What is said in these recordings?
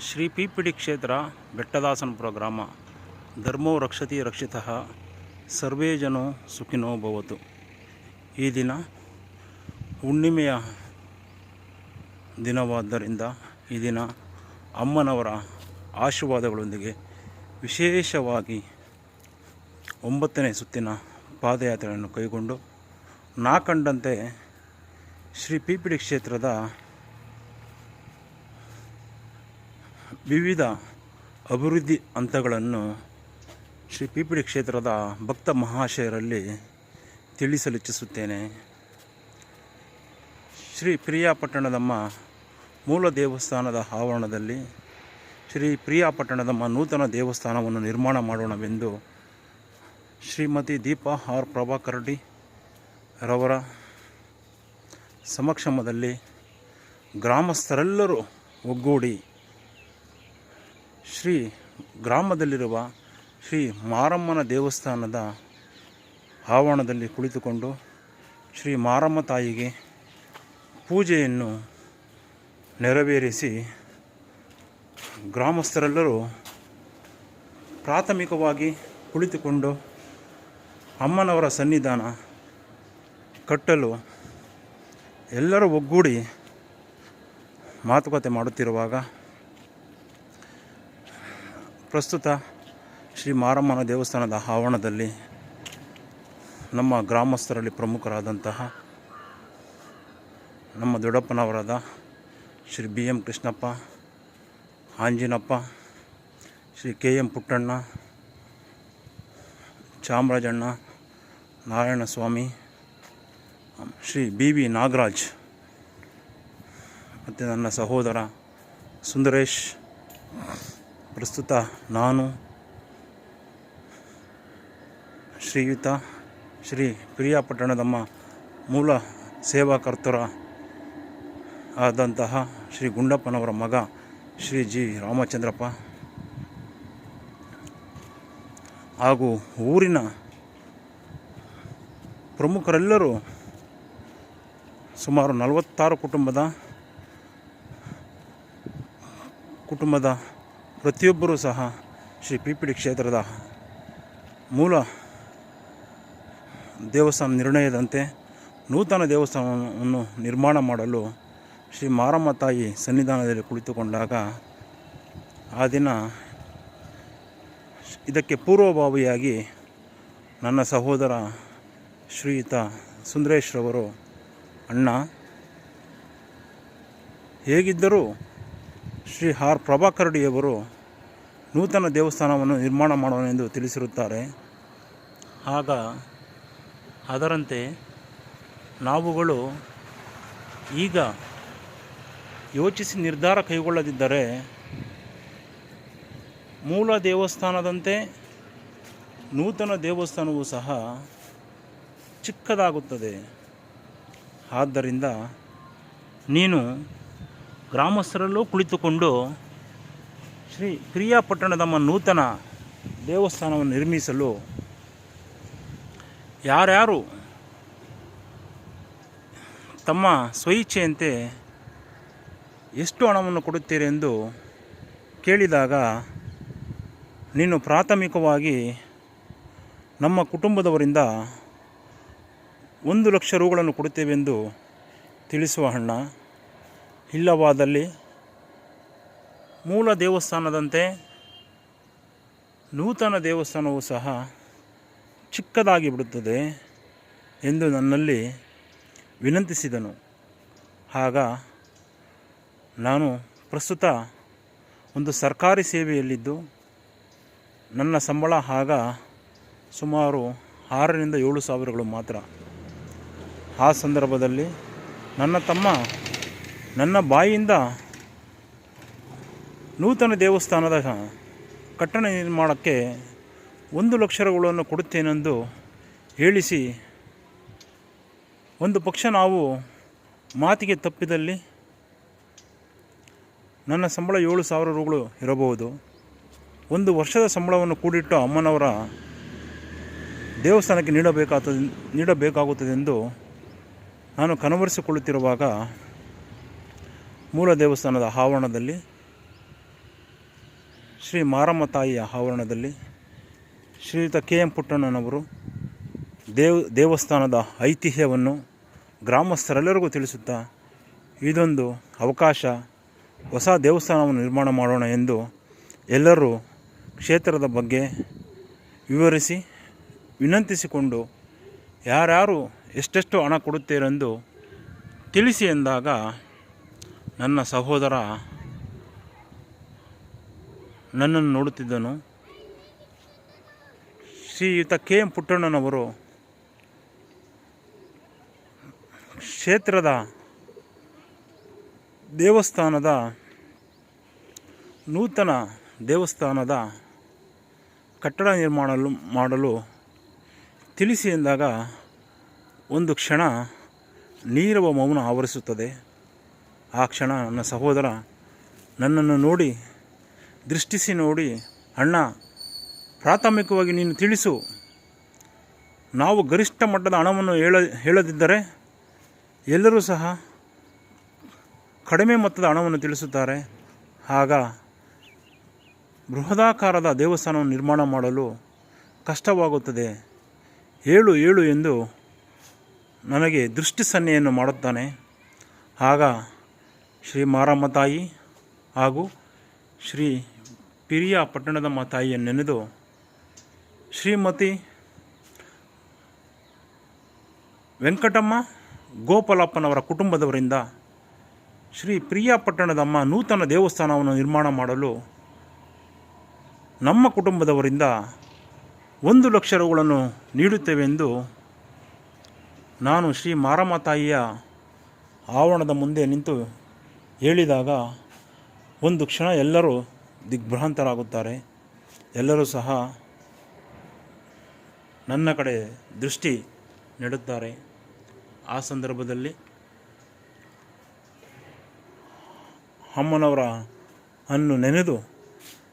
ಶ್ರೀ ಪೀಪಿಡಿ ಕ್ಷೇತ್ರ ಬೆಟ್ಟದಾಸನಪುರ ಗ್ರಾಮ ಧರ್ಮೋ ರಕ್ಷತಿ ರಕ್ಷಿತಃ ಸರ್ವೇ ಜನೋ ಸುಖಿನೋ ಭವತು. ಈ ದಿನ ಹುಣ್ಣಿಮೆಯ ದಿನವಾದ್ದರಿಂದ ಈ ದಿನ ಅಮ್ಮನವರ ಆಶೀರ್ವಾದಗಳೊಂದಿಗೆ ವಿಶೇಷವಾಗಿ ಒಂಬತ್ತನೇ ಸುತ್ತಿನ ಪಾದಯಾತ್ರೆಯನ್ನು ಕೈಗೊಂಡು ನಾ ಕಂಡಂತೆ ಶ್ರೀ ಪಿಪಿಡಿ ಕ್ಷೇತ್ರದ ವಿವಿಧ ಅಭಿವೃದ್ಧಿ ಹಂತಗಳನ್ನು ಶ್ರೀ ಪಿಪಿಡಿ ಕ್ಷೇತ್ರದ ಭಕ್ತ ಮಹಾಶಯರಲ್ಲಿ ತಿಳಿಸಲಿಚ್ಛಿಸುತ್ತೇನೆ. ಶ್ರೀ ಪ್ರಿಯಾಪಟ್ಟಣದಮ್ಮ ಮೂಲ ದೇವಸ್ಥಾನದ ಆವರಣದಲ್ಲಿ ಶ್ರೀ ಪ್ರಿಯಾಪಟ್ಟಣದಮ್ಮ ನೂತನ ದೇವಸ್ಥಾನವನ್ನು ನಿರ್ಮಾಣ ಮಾಡೋಣವೆಂದು ಶ್ರೀಮತಿ ದೀಪಾ ಆರ್ ಪ್ರಭಾಕರ್ಡಿ ರವರ ಸಮಕ್ಷಮದಲ್ಲಿ ಗ್ರಾಮಸ್ಥರೆಲ್ಲರೂ ಒಗ್ಗೂಡಿ ಶ್ರೀ ಗ್ರಾಮದಲ್ಲಿರುವ ಶ್ರೀ ಮಾರಮ್ಮನ ದೇವಸ್ಥಾನದ ಆವರಣದಲ್ಲಿ ಕುಳಿತುಕೊಂಡು ಶ್ರೀ ಮಾರಮ್ಮ ತಾಯಿಗೆ ಪೂಜೆಯನ್ನು ನೆರವೇರಿಸಿ ಗ್ರಾಮಸ್ಥರೆಲ್ಲರೂ ಪ್ರಾಥಮಿಕವಾಗಿ ಕುಳಿತುಕೊಂಡು ಅಮ್ಮನವರ ಸನ್ನಿಧಾನ ಕಟ್ಟಲು ಎಲ್ಲರೂ ಒಗ್ಗೂಡಿ ಮಾತುಕತೆ ಮಾಡುತ್ತಿರುವಾಗ ಪ್ರಸ್ತುತ ಶ್ರೀ ಮಾರಮ್ಮನ ದೇವಸ್ಥಾನದ ಆವರಣದಲ್ಲಿ ನಮ್ಮ ಗ್ರಾಮಸ್ಥರಲ್ಲಿ ಪ್ರಮುಖರಾದಂತಹ ನಮ್ಮ ದೊಡ್ಡಪ್ಪನವರಾದ Shri B M Krishnappa, Anjinappa, Shri K M Puttanna, Chamarajanna, Narayanaswamy, Shri B V Nagaraj, ಮತ್ತು ನನ್ನ ಸಹೋದರ ಸುಂದರೇಶ್ ಪ್ರಸ್ತುತ ನಾನು ಶ್ರೀಯುತ ಶ್ರೀ ಪ್ರಿಯಾಪಟ್ಟಣದಮ್ಮ ಮೂಲ ಸೇವಾಕರ್ತರ ಆದಂತಹ ಶ್ರೀ ಗುಂಡಪ್ಪನವರ ಮಗ ಶ್ರೀ ಜಿ ರಾಮಚಂದ್ರಪ್ಪ. ಹಾಗೂ ಊರಿನ ಪ್ರಮುಖರೆಲ್ಲರೂ ಸುಮಾರು ನಲವತ್ತಾರು ಕುಟುಂಬದ ಕುಟುಂಬದ ಪ್ರತಿಯೊಬ್ಬರೂ ಸಹ ಶ್ರೀ ಪಿಪಿಡಿ ಕ್ಷೇತ್ರದ ಮೂಲ ದೇವಸ್ಥಾನ ನಿರ್ಣಯದಂತೆ ನೂತನ ದೇವಸ್ಥಾನವನ್ನು ನಿರ್ಮಾಣ ಮಾಡಲು ಶ್ರೀ ಮಾರಮ್ಮ ತಾಯಿ ಸನ್ನಿಧಾನದಲ್ಲಿ ಕುಳಿತುಕೊಂಡಾಗ ಆ ದಿನ ಇದಕ್ಕೆ ಪೂರ್ವಭಾವಿಯಾಗಿ ನನ್ನ ಸಹೋದರ ಶ್ರೀಯುತ ಸುಂದರೇಶ್ರವರು ಅಣ್ಣ ಹೇಗಿದ್ದರೂ ಶ್ರೀ ಆರ್ ಪ್ರಭಾಕರಡಿಯವರು ನೂತನ ದೇವಸ್ಥಾನವನ್ನು ನಿರ್ಮಾಣ ಮಾಡೋಣ ಎಂದು ತಿಳಿಸಿರುತ್ತಾರೆ. ಆಗ ಅದರಂತೆ ನಾವುಗಳು ಈಗ ಯೋಚಿಸಿ ನಿರ್ಧಾರ ಕೈಗೊಳ್ಳದಿದ್ದರೆ ಮೂಲ ದೇವಸ್ಥಾನದಂತೆ ನೂತನ ದೇವಸ್ಥಾನವೂ ಸಹ ಚಿಕ್ಕದಾಗುತ್ತದೆ. ಆದ್ದರಿಂದ ನೀನು ಗ್ರಾಮಸ್ಥರಲ್ಲೂ ಕುಳಿತುಕೊಂಡು ಶ್ರೀ ಪ್ರಿಯಾಪಟ್ಟಣದಮ್ಮ ನೂತನ ದೇವಸ್ಥಾನವನ್ನು ನಿರ್ಮಿಸಲು ಯಾರ್ಯಾರು ತಮ್ಮ ಸ್ವಇಚ್ಛೆಯಂತೆ ಎಷ್ಟು ಹಣವನ್ನು ಕೊಡುತ್ತೀರಿ ಎಂದು ಕೇಳಿದಾಗ, ನೀನು ಪ್ರಾಥಮಿಕವಾಗಿ ನಮ್ಮ ಕುಟುಂಬದವರಿಂದ ಒಂದು ಲಕ್ಷ ರೂಗಳನ್ನು ಕೊಡುತ್ತೇವೆಂದು ತಿಳಿಸುವ ಹಣ. ಇಲ್ಲವಾದಲ್ಲಿ ಮೂಲ ದೇವಸ್ಥಾನದಂತೆ ನೂತನ ದೇವಸ್ಥಾನವೂ ಸಹ ಚಿಕ್ಕದಾಗಿ ಬಿಡುತ್ತದೆ ಎಂದು ನನ್ನಲ್ಲಿ ವಿನಂತಿಸಿದನು. ಆಗ ನಾನು ಪ್ರಸ್ತುತ ಒಂದು ಸರ್ಕಾರಿ ಸೇವೆಯಲ್ಲಿದ್ದು, ನನ್ನ ಸಂಬಳ ಆಗ ಸುಮಾರು ಆರರಿಂದ ಏಳು ಸಾವಿರಗಳು ಮಾತ್ರ. ಆ ಸಂದರ್ಭದಲ್ಲಿ ನನ್ನ ತಮ್ಮ ನನ್ನ ಬಾಯಿಯಿಂದ ನೂತನ ದೇವಸ್ಥಾನದ ಕಟ್ಟಡ ನಿರ್ಮಾಣಕ್ಕೆ ಒಂದು ಲಕ್ಷ ರುಗಳನ್ನು ಕೊಡುತ್ತೇನೆಂದು ಹೇಳಿಸಿ, ಒಂದು ಪಕ್ಷ ನಾವು ಮಾತಿಗೆ ತಪ್ಪಿದಲ್ಲಿ ನನ್ನ ಸಂಬಳ ಏಳು ಸಾವಿರ ರುಗಳು ಇರಬಹುದು. ಒಂದು ವರ್ಷದ ಸಂಬಳವನ್ನು ಕೂಡಿಟ್ಟು ಅಮ್ಮನವರ ದೇವಸ್ಥಾನಕ್ಕೆ ನೀಡಬೇಕಾಗುತ್ತದೆ ಎಂದು ನಾನು ಕನವರಿಸಿಕೊಳ್ಳುತ್ತಿರುವಾಗ ಮೂಲ ದೇವಸ್ಥಾನದ ಆವರಣದಲ್ಲಿ, ಶ್ರೀ ಮಾರಮ್ಮ ತಾಯಿಯ ಆವರಣದಲ್ಲಿ, ಶ್ರೀಯುತ ಕೆ ಎಂ ಪುಟ್ಟಣ್ಣನವರು ದೇವ್, ದೇವಸ್ಥಾನದ ಐತಿಹ್ಯವನ್ನು ಗ್ರಾಮಸ್ಥರೆಲ್ಲರಿಗೂ ತಿಳಿಸುತ್ತಾ, ಇದೊಂದು ಅವಕಾಶ, ಹೊಸ ದೇವಸ್ಥಾನವನ್ನು ನಿರ್ಮಾಣ ಮಾಡೋಣ ಎಂದು ಎಲ್ಲರೂ ಕ್ಷೇತ್ರದ ಬಗ್ಗೆ ವಿವರಿಸಿ, ವಿನಂತಿಸಿಕೊಂಡು ಯಾರ್ಯಾರು ಎಷ್ಟೆಷ್ಟು ಹಣ ಕೊಡುತ್ತೀರೆಂದು ತಿಳಿಸಿ ಎಂದಾಗ ನನ್ನ ಸಹೋದರ ನನ್ನನ್ನು ನೋಡುತ್ತಿದ್ದನು. ಶ್ರೀಯುತ ಕೆ ಎಂ ಪುಟ್ಟಣ್ಣನವರು ಕ್ಷೇತ್ರದ ದೇವಸ್ಥಾನದ ನೂತನ ದೇವಸ್ಥಾನದ ಕಟ್ಟಡ ನಿರ್ಮಾಣ ಮಾಡಲು ತಿಳಿಸಿ ಎಂದಾಗ ಒಂದು ಕ್ಷಣ ನೀರವ ಮೌನ ಆವರಿಸುತ್ತದೆ. ಆ ಕ್ಷಣ ನನ್ನ ಸಹೋದರ ನನ್ನನ್ನು ನೋಡಿ, ದೃಷ್ಟಿಸಿ ನೋಡಿ, ಅಣ್ಣ, ಪ್ರಾಥಮಿಕವಾಗಿ ನೀನು ತಿಳಿಸು. ನಾವು ಗರಿಷ್ಠ ಮಟ್ಟದ ಹಣವನ್ನು ಹೇಳ, ಹೇಳದಿದ್ದರೆ ಎಲ್ಲರೂ ಸಹ ಕಡಿಮೆ ಮೊತ್ತದ ಹಣವನ್ನು ತಿಳಿಸುತ್ತಾರೆ. ಆಗ ಬೃಹದಾಕಾರದ ದೇವಸ್ಥಾನವನ್ನು ನಿರ್ಮಾಣ ಮಾಡಲು ಕಷ್ಟವಾಗುತ್ತದೆ. ಏಳು ಏಳು ಎಂದು ನನಗೆ ದೃಷ್ಟಿ ಸನ್ನೆಯನ್ನು ಮಾಡುತ್ತಾನೆ. ಆಗ ಶ್ರೀ ಮಾರಮ್ಮ ತಾಯಿ ಹಾಗೂ ಶ್ರೀ ಪಿರಿಯ ಪಟ್ಟಣದಮ್ಮ ತಾಯಿಯನ್ನು ನೆನೆದು ಶ್ರೀಮತಿ ವೆಂಕಟಮ್ಮ ಗೋಪಾಲಪ್ಪನವರ ಕುಟುಂಬದವರಿಂದ ಶ್ರೀ ಪ್ರಿಯಾಪಟ್ಟಣದಮ್ಮ ನೂತನ ದೇವಸ್ಥಾನವನ್ನು ನಿರ್ಮಾಣ ಮಾಡಲು ನಮ್ಮ ಕುಟುಂಬದವರಿಂದ ಒಂದು ಲಕ್ಷ ರುಗಳನ್ನು ನೀಡುತ್ತೇವೆಂದು ನಾನು ಶ್ರೀ ಮಾರಮ್ಮ ತಾಯಿಯ ಆವರಣದ ಮುಂದೆ ನಿಂತು ಹೇಳಿದಾಗ ಒಂದು ಕ್ಷಣ ಎಲ್ಲರೂ ದಿಗ್ಭ್ರಾಂತರಾಗುತ್ತಾರೆ. ಎಲ್ಲರೂ ಸಹ ನನ್ನ ಕಡೆ ದೃಷ್ಟಿ ನೆಡುತ್ತಾರೆ. ಆ ಸಂದರ್ಭದಲ್ಲಿ ಅಮ್ಮನವರ ಅನ್ನು ನೆನೆದು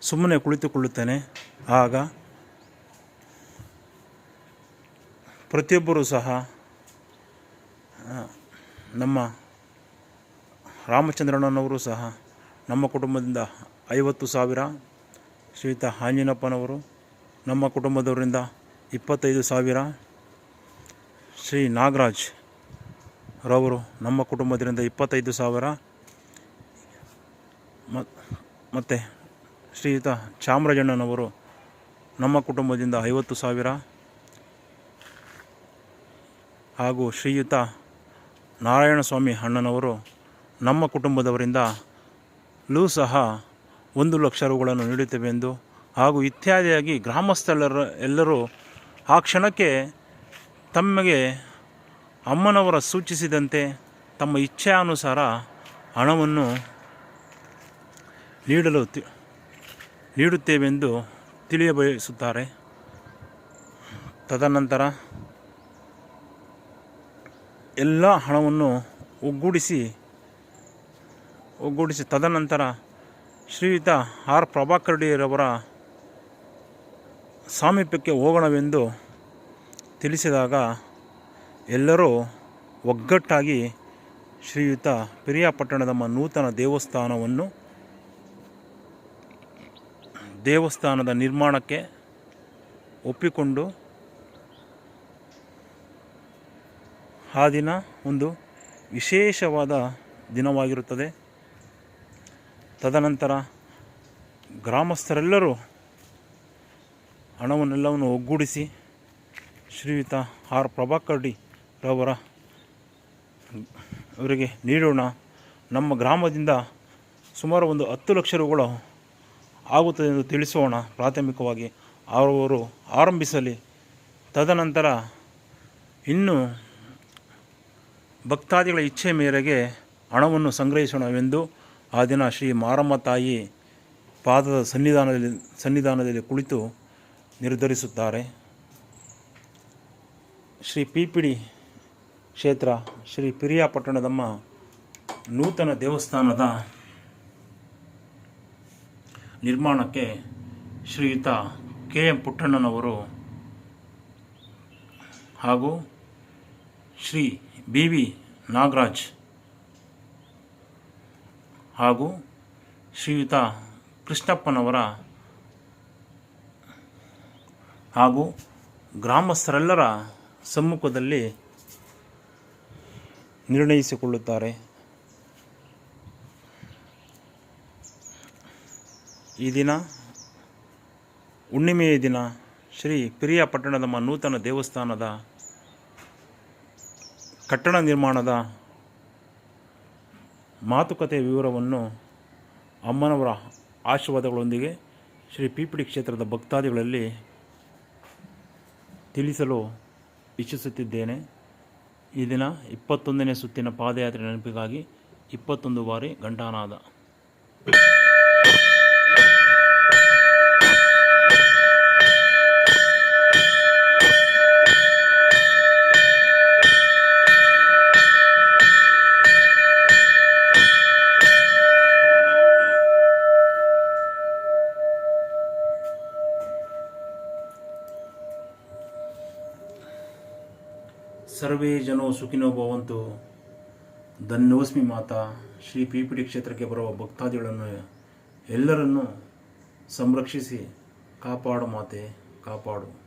ಸುಮ್ಮನೆ ಕುಳಿತುಕೊಳ್ಳುತ್ತೇನೆ. ಆಗ ಪ್ರತಿಯೊಬ್ಬರೂ ಸಹ ನಮ್ಮ ರಾಮಚಂದ್ರಣ್ಣನವರು ಸಹ ನಮ್ಮ ಕುಟುಂಬದಿಂದ ಐವತ್ತು ಸಾವಿರ, ಶ್ರೀಯುತ ಆಂಜಿನಪ್ಪನವರು ನಮ್ಮ ಕುಟುಂಬದವರಿಂದ ಇಪ್ಪತ್ತೈದು ಸಾವಿರ. ಶ್ರೀ ನಾಗರಾಜ್ ರವರು ನಮ್ಮ ಕುಟುಂಬದಿಂದ ಇಪ್ಪತ್ತೈದು ಸಾವಿರ. ಮತ್ತು ಶ್ರೀಯುತ ಚಾಮರಾಜಣ್ಣನವರು ನಮ್ಮ ಕುಟುಂಬದಿಂದ ಐವತ್ತು ಸಾವಿರ. ಹಾಗೂ ಶ್ರೀಯುತ ನಾರಾಯಣಸ್ವಾಮಿ ಅಣ್ಣನವರು ನಮ್ಮ ಕುಟುಂಬದವರಿಂದ ಲೂ ಸಹ ಒಂದು ಲಕ್ಷ ರೂಗಳನ್ನು ನೀಡುತ್ತೇವೆ ಎಂದು ಹಾಗೂ ಇತ್ಯಾದಿಯಾಗಿ ಗ್ರಾಮಸ್ಥರ ಎಲ್ಲರೂ ಆ ಕ್ಷಣಕ್ಕೆ ತಮಗೆ ಅಮ್ಮನವರ ಸೂಚಿಸಿದಂತೆ ತಮ್ಮ ಇಚ್ಛೆಯಾನುಸಾರ ಹಣವನ್ನು ನೀಡಲು ತಿ- ನೀಡುತ್ತೇವೆಂದು ತಿಳಿಯಬಯಸುತ್ತಾರೆ. ತದನಂತರ ಎಲ್ಲ ಹಣವನ್ನು ಒಗ್ಗೂಡಿಸಿ ಒಗ್ಗೂಡಿಸಿ ತದನಂತರ ಶ್ರೀಯುತ ಆರ್ ಪ್ರಭಾಕರ್ ರೆಡ್ಡಿರವರ ಸಾಮೀಪ್ಯಕ್ಕೆ ಹೋಗೋಣವೆಂದು ತಿಳಿಸಿದಾಗ ಎಲ್ಲರೂ ಒಗ್ಗಟ್ಟಾಗಿ ಶ್ರೀಯುತ ಪಿರಿಯಾಪಟ್ಟಣದಮ್ಮ ನೂತನ ದೇವಸ್ಥಾನವನ್ನು ದೇವಸ್ಥಾನದ ನಿರ್ಮಾಣಕ್ಕೆ ಒಪ್ಪಿಕೊಂಡು ಆ ದಿನ ಒಂದು ವಿಶೇಷವಾದ ದಿನವಾಗಿರುತ್ತದೆ. ತದನಂತರ ಗ್ರಾಮಸ್ಥರೆಲ್ಲರೂ ಹಣವನ್ನೆಲ್ಲವನ್ನು ಒಗ್ಗೂಡಿಸಿ ಶ್ರೀಯುತ ಆರ್ ಪ್ರಭಾಕರ್ ಡಿ ರವರ ಅವರಿಗೆ ನೀಡೋಣ. ನಮ್ಮ ಗ್ರಾಮದಿಂದ ಸುಮಾರು ಒಂದು ಹತ್ತು ಲಕ್ಷ ರೂಗಳು ಆಗುತ್ತದೆ ಎಂದು ತಿಳಿಸೋಣ. ಪ್ರಾಥಮಿಕವಾಗಿ ಅವರು ಆರಂಭಿಸಲಿ. ತದನಂತರ ಇನ್ನು ಭಕ್ತಾದಿಗಳ ಇಚ್ಛೆ ಮೇರೆಗೆ ಹಣವನ್ನು ಸಂಗ್ರಹಿಸೋಣವೆಂದು ಆ ದಿನ ಶ್ರೀ ಮಾರಮ್ಮ ತಾಯಿ ಪಾದದ ಸನ್ನಿಧಾನದಲ್ಲಿ ಸನ್ನಿಧಾನದಲ್ಲಿ ಕುಳಿತು ನಿರ್ಧರಿಸುತ್ತಾರೆ. ಶ್ರೀ ಪಿ ಪಿ ಕ್ಷೇತ್ರ, ಶ್ರೀ ಪಿರಿಯಾಪಟ್ಟಣದಮ್ಮ ನೂತನ ದೇವಸ್ಥಾನದ ನಿರ್ಮಾಣಕ್ಕೆ ಶ್ರೀಯುತ ಕೆ ಎಂ ಪುಟ್ಟಣ್ಣನವರು ಹಾಗೂ ಶ್ರೀ ಬಿ ವಿ ನಾಗರಾಜ್ ಹಾಗೂ ಶ್ರೀಯುತ ಕೃಷ್ಣಪ್ಪನವರ ಹಾಗೂ ಗ್ರಾಮಸ್ಥರೆಲ್ಲರ ಸಮ್ಮುಖದಲ್ಲಿ ನಿರ್ಣಯಿಸಿಕೊಳ್ಳುತ್ತಾರೆ. ಈ ದಿನ ಹುಣ್ಣಿಮೆಯ ದಿನ ಶ್ರೀ ಪಿರಿಯಾಪಟ್ಟಣದಮ್ಮ ನೂತನ ದೇವಸ್ಥಾನದ ಕಟ್ಟಡ ನಿರ್ಮಾಣದ ಮಾತುಕತೆ ವಿವರವನ್ನು ಅಮ್ಮನವರ ಆಶೀರ್ವಾದಗಳೊಂದಿಗೆ ಶ್ರೀ ಪಿಪಿಡಿ ಕ್ಷೇತ್ರದ ಭಕ್ತಾದಿಗಳಲ್ಲಿ ತಿಳಿಸಲು ಇಚ್ಛಿಸುತ್ತಿದ್ದೇನೆ. ಈ ದಿನ ಇಪ್ಪತ್ತೊಂದನೇ ಸುತ್ತಿನ ಪಾದಯಾತ್ರೆ ನೆನಪಿಗಾಗಿ ಇಪ್ಪತ್ತೊಂದು ಬಾರಿ ಘಂಟಾನಾದ ಸರ್ವೇ ಜನೋ ಸುಖಿನೋ ಭವಂತು. ಧನ್ಯೋಸ್ಮಿ ಮಾತಾ. ಶ್ರೀ ಪಿಪಿಡಿ ಕ್ಷೇತ್ರಕ್ಕೆ ಬರುವ ಭಕ್ತಾದಿಗಳನ್ನು ಎಲ್ಲರನ್ನೂ ಸಂರಕ್ಷಿಸಿ ಕಾಪಾಡು ಮಾತೆ, ಕಾಪಾಡು.